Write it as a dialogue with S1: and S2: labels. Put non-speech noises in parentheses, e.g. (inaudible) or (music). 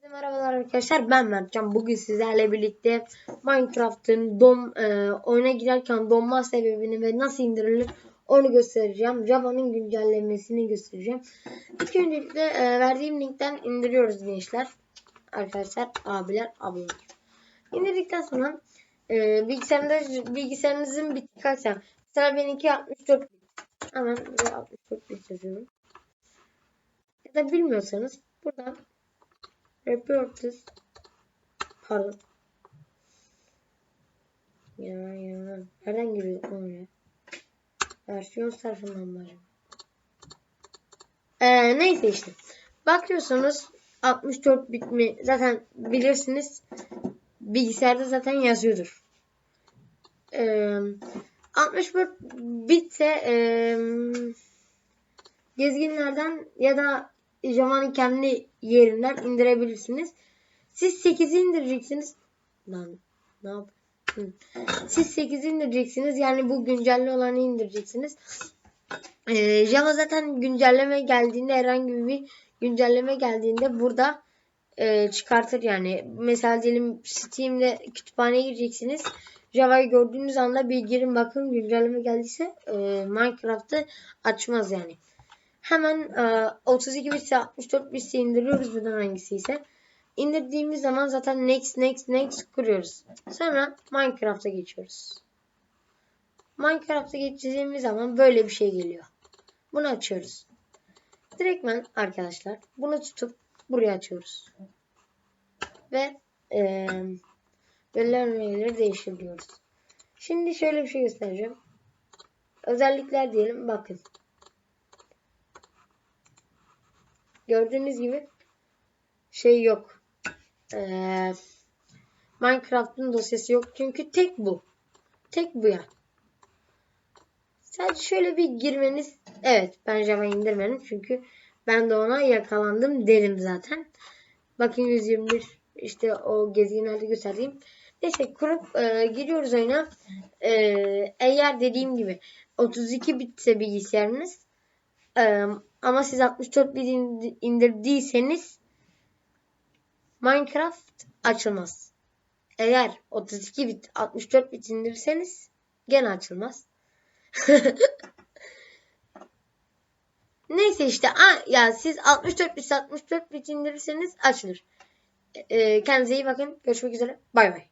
S1: Herkese merhabalar arkadaşlar ben Mertcan. Bugün sizlerle birlikte Minecraft'ın dom e, oyuna girerken donma sebebini ve nasıl indirilir onu göstereceğim. Java'nın güncellemesini göstereceğim. İlk öncelikle e, verdiğim linkten indiriyoruz gençler. Arkadaşlar, abiler, ablalar. İndirdikten sonra e, bilgisayarınız, bilgisayarınızın biti kaçsa mesela benimki 64 bit. Hemen buraya 64 bit yazıyorum. Ya da bilmiyorsanız buradan Reporters Pardon. Ya ya. Nereden giriyorduk lan oraya? Versiyon tarafından mı acaba? Ee, neyse işte. Bakıyorsunuz 64 bit mi? Zaten bilirsiniz. Bilgisayarda zaten yazıyordur. Ee, 64 bitse ee, gezginlerden ya da Java'nın kendi yerinden indirebilirsiniz. Siz 8'i indireceksiniz. Lan ne yap? Siz 8'i indireceksiniz. Yani bu güncelli olanı indireceksiniz. Ee, Java zaten güncelleme geldiğinde herhangi bir güncelleme geldiğinde burada e, çıkartır yani. Mesela diyelim Steam'de kütüphaneye gireceksiniz. Java'yı gördüğünüz anda bir girin bakın güncelleme geldiyse e, Minecraft'ı açmaz yani. Hemen e, 32 bit 64 bit indiriyoruz buradan hangisi ise. İndirdiğimiz zaman zaten next next next kuruyoruz. Sonra Minecraft'a geçiyoruz. Minecraft'a geçtiğimiz zaman böyle bir şey geliyor. Bunu açıyoruz. Direktmen arkadaşlar bunu tutup buraya açıyoruz. Ve e, belirlemeleri değiştiriyoruz. Şimdi şöyle bir şey göstereceğim. Özellikler diyelim bakın. Gördüğünüz gibi şey yok. Ee, Minecraft'ın dosyası yok. Çünkü tek bu. Tek bu ya. Sadece şöyle bir girmeniz. Evet Java indirmedim. Çünkü ben de ona yakalandım derim zaten. Bakın 121 işte o gezginlerde gösterdiğim. Neyse kurup e, giriyoruz oyuna. E, eğer dediğim gibi 32 bitse bilgisayarınız e, ama siz 64 bit indirdiyseniz Minecraft açılmaz. Eğer 32 bit 64 bit indirirseniz gene açılmaz. (laughs) Neyse işte a, ya siz 64 bit 64 bit indirirseniz açılır. E, kendinize iyi bakın. Görüşmek üzere. Bay bay.